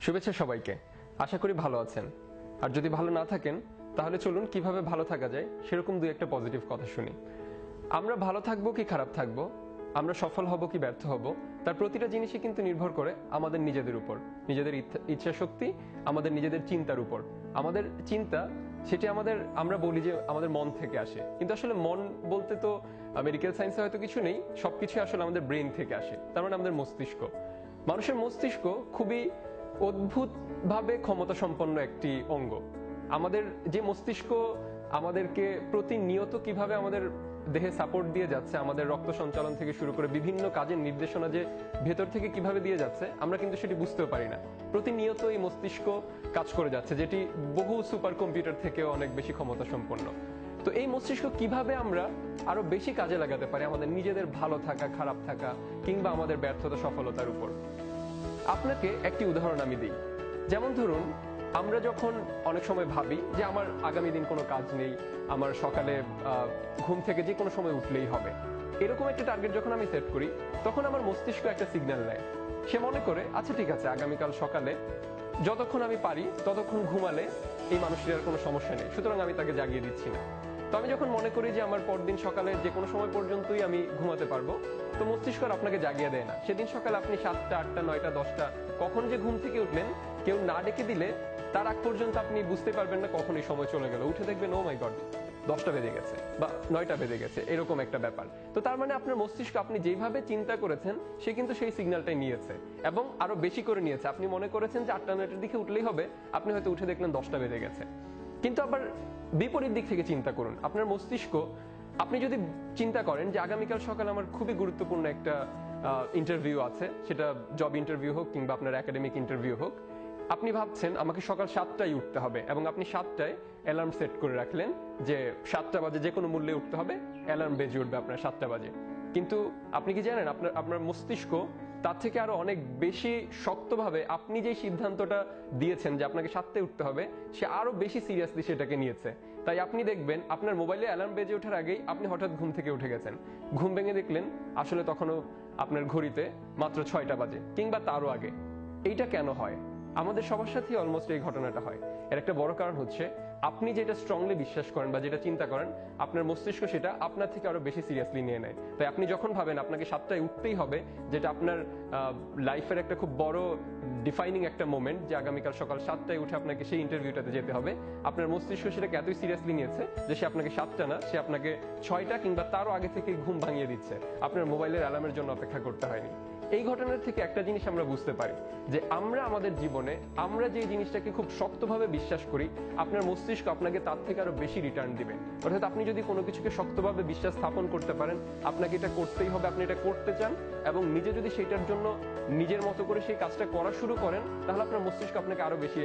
শুভেচ্ছা সবাইকে। আশা করি ভালো আছেন। আর যদি ভালো না থাকেন, তাহলে চলুন কীভাবে ভালো থাকা যায় সেরকম দুই একটা পজিটিভ কথা শুনি। আমরা ভালো থাকব কি খারাপ থাকব? আমরা সফল হব কি ব্যর্থ হব? তার প্রতিটা জিনিসই কিন্তু নির্ভর করে আমাদের নিজেদের উপর। নিজেদের ইচ্ছা- শক্তি, আমাদের নিজেদের চিন্তার উপর। আমাদের চিন্তা, সেটি আমাদের, আমরা বলি যে আমাদের মন থেকে আসে। কিন্তু আসলে মন বলতে তো মেডিকেল সায়েন্সে হয়তো কিছু নেই সবকিছু আসলে আমাদের ব্রেন থেকে আসে। তার মানে আমাদের মস্তিষ্ক। মানুষের মস্তিষ্ক খুবই অদ্ভুতভাবে ক্ষমতা সম্পন্ন একটি অঙ্গ। আমাদের যে মস্তিষ্ক আমাদেরকে প্রতিনিয়ত কীভাবে আমাদের দেহে সাপোর্ট দিয়ে যাচ্ছে, আমাদের রক্ত সঞ্চালন থেকে শুরু করে বিভিন্ন কাজের নির্দেশনা যে ভেতর থেকে কীভাবে দিয়ে যাচ্ছে, আমরা কিন্তু সেটি বুঝতেও পারি না। প্রতিনিয়ত এই মস্তিষ্ক কাজ করে যাচ্ছে, যেটি বহু সুপার কম্পিউটার থেকেও অনেক বেশি ক্ষমতা সম্পন্ন তো এই মস্তিষ্ক কীভাবে আমরা আরও বেশি কাজে লাগাতে পারি আমাদের নিজেদের ভালো থাকা, খারাপ থাকা, কিংবা আমাদের ব্যর্থতা, সফলতার উপর? আপনাকে একটি উদাহরণ আমি দিই। যেমন ধরুন, আমরা যখন অনেক সময় ভাবি যে আমার আগামী দিন কোনো কাজ নেই, আমার সকালে ঘুম থেকে যে কোনো সময় উঠলেই হবে। এরকম একটা টার্গেট যখন আমি সেট করি, তখন আমার মস্তিষ্ক একটা সিগন্যাল নেয়। সে মনে করে আচ্ছা ঠিক আছে, আগামীকাল সকালে যতক্ষণ আমি পারি, ততক্ষণ ঘুমালে এই মানুষটির আর কোনো সমস্যা নেই, সুতরাং আমি তাকে জাগিয়ে দিচ্ছি না। তো আমি যখন মনে করি যে আমার পরদিন সকালে যে কোনো সময় পর্যন্তই আমি ঘুমাতে পারব, তো মস্তিষ্ক আপনাকে জাগিয়ে দেয় না। সেদিন সকালে আপনি সাতটা, আটটা, নয়টা, দশটা, কখন যে ঘুম থেকে উঠলেন কেউ না ডেকে দিলে তার আগ পর্যন্ত আপনি বুঝতে পারবেন না কখন এই সময় চলে গেল। উঠে দেখবেন ও মাই গড দশটা বেজে গেছে বা নয়টা বেজে গেছে। এরকম একটা ব্যাপার। তো তার মানে আপনার মস্তিষ্ক আপনি যেভাবে চিন্তা করেছেন, সে কিন্তু সেই সিগন্যালটাই নিয়েছে এবং আরও বেশি করে নিয়েছে। আপনি মনে করেছেন যে আটটা, নয়টার দিকে উঠলেই হবে, আপনি হয়তো উঠে দেখলেন দশটা বেজে গেছে। কিন্তু আবার বিপরীত দিক থেকে চিন্তা করুন। আপনার মস্তিষ্ক, আপনি যদি চিন্তা করেন যে আগামীকাল সকাল আমার খুবই গুরুত্বপূর্ণ একটা ইন্টারভিউ আছে। সেটা জব ইন্টারভিউ হোক কিংবা আপনার একাডেমিক ইন্টারভিউ হোক। আপনি ভাবছেন আমাকে সকাল সাতটায় উঠতে হবে এবং আপনি সাতটায় অ্যালার্ম সেট করে রাখলেন যে সাতটা বাজে যে কোনো মূল্যে উঠতে হবে। অ্যালার্ম বেজে উঠবে আপনার সাতটা বাজে। কিন্তু আপনি কি জানেন? আপনার আপনার মস্তিষ্ক তার থেকে আরও অনেক বেশি শক্তভাবে আপনি যে সিদ্ধান্তটা দিয়েছেন যে আপনাকে সাতটায় উঠতে হবে, সে আরও বেশি সিরিয়াসলি সেটাকে নিয়েছে। তাই আপনি দেখবেন আপনার মোবাইলে অ্যালার্ম বেজে ওঠার আগেই আপনি হঠাৎ ঘুম থেকে উঠে গেছেন। ঘুম ভেঙে দেখলেন আসলে তখনও আপনার ঘড়িতে মাত্র ছয়টা বাজে, কিংবা তারও আগে। এইটা কেন হয়? আমাদের সবার সাথেই অলমোস্ট এই ঘটনাটা হয়। এর একটা বড় কারণ হচ্ছে আপনি যেটা স্ট্রংলি বিশ্বাস করেন বা যেটা চিন্তা করেন, আপনার মস্তিষ্ক সেটা আপনার থেকে আরও বেশি সিরিয়াসলি নিয়ে নেয়। তাই আপনি যখন ভাবেন আপনাকে সাতটায় উঠতেই হবে, যেটা আপনার লাইফের একটা খুব বড় ডিফাইনিং একটা মোমেন্ট যে আগামীকাল সকাল সাতটায় উঠে আপনাকে সেই ইন্টারভিউটাতে যেতে হবে, আপনার মস্তিষ্ক সেটাকে এতই সিরিয়াসলি নিয়েছে যে সে আপনাকে সাতটা না, সে আপনাকে ছয়টা কিংবা তারও আগে থেকে ঘুম ভাঙিয়ে দিচ্ছে। আপনার মোবাইলের অ্যালার্মের জন্য অপেক্ষা করতে হয়নি। এই ঘটনার থেকে একটা জিনিস আমরা বুঝতে পারি, যে আমরা আমাদের জীবনে, আমরা যে জিনিসটাকে খুব শক্তভাবে বিশ্বাস করি, আপনার মস্তিষ্ক আপনাকে তার থেকে আরও বেশি রিটার্ন দিবে। অর্থাৎ আপনি যদি কোনো কিছুকে শক্তভাবে বিশ্বাস স্থাপন করতে পারেন, আপনাকে এটা করতেই হবে, আপনি এটা করতে চান, এবং নিজে যদি সেটার জন্য নিজের মতো করে সেই কাজটা করা শুরু করেন, তাহলে আপনার মস্তিষ্ক আপনাকে আরও বেশি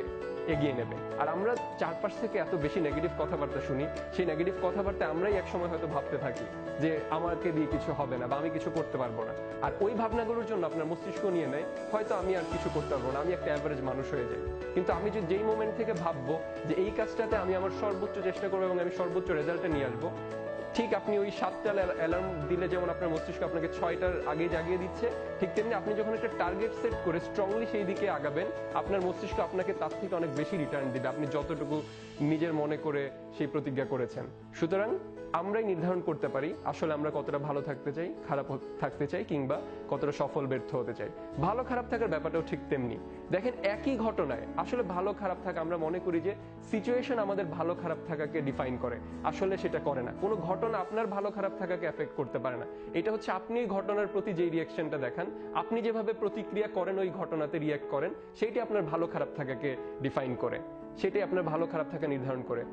এগিয়ে নেবে। আর আমরা চারপাশ থেকে এত বেশি নেগেটিভ কথাবার্তা শুনি, সেই নেগেটিভ কথাবার্তা আমরাই একসময় হয়তো ভাবতে থাকি, যে আমাকে দিয়ে কিছু হবে না, বা আমি কিছু করতে পারব না। আর ওই ভাবনাগুলোর জন্য আপনার মস্তিষ্ক নিয়ে নেয়, হয়তো আমি আর কিছু করতে পারব না, আমি একটা অ্যাভারেজ মানুষ হয়ে যাই। কিন্তু আমি যদি যেই মোমেন্ট থেকে ভাববো যে এই কাজটাতে আমি আমার সর্বোচ্চ চেষ্টা করব এবং আমি সর্বোচ্চ রেজাল্টে নিয়ে আসব, ঠিক আপনি ওই সাতটা অ্যালার্ম দিলে যেমন আপনার মস্তিষ্ক আপনাকে ছয়টার আগে জাগিয়ে দিচ্ছে, ঠিক তেমনি আপনি যখন একটা টার্গেট সেট করে স্ট্রংলি সেই দিকে আগাবেন, আপনার মস্তিষ্ক আপনাকে তার থেকে অনেক বেশি রিটার্ন দিবে, আপনি যতটুকু নিজের মনে করে সেই প্রতিজ্ঞা করেছেন। সুতরাং আমরাই নির্ধারণ করতে পারি আসলে আমরা কতটা ভালো থাকতে চাই, খারাপ থাকতে চাই কিংবা কতটা সফল ব্যর্থ হতে চাই। ভালো খারাপ থাকার ব্যাপারটাও ঠিক তেমনি। দেখেন একই ঘটনায় আসলে ভালো খারাপ থাকা আমরা মনে করি যে সিচুয়েশন আমাদের ভালো খারাপ থাকাকে ডিফাইন করে। আসলে সেটা করে না। কোনো ঘটনা আপনার ভালো খারাপ থাকাকে এফেক্ট করতে পারে না। এটা হচ্ছে আপনি ঘটনার প্রতি যে রিয়াকশনটা দেখান, আপনি যেভাবে প্রতিক্রিয়া করেন ওই ঘটনাতে রিয়াক্ট করেন, সেইটি আপনার ভালো খারাপ থাকাকে ডিফাইন করে। সেটাই আপনার ভালো খারাপ থাকা নির্ধারণ করে।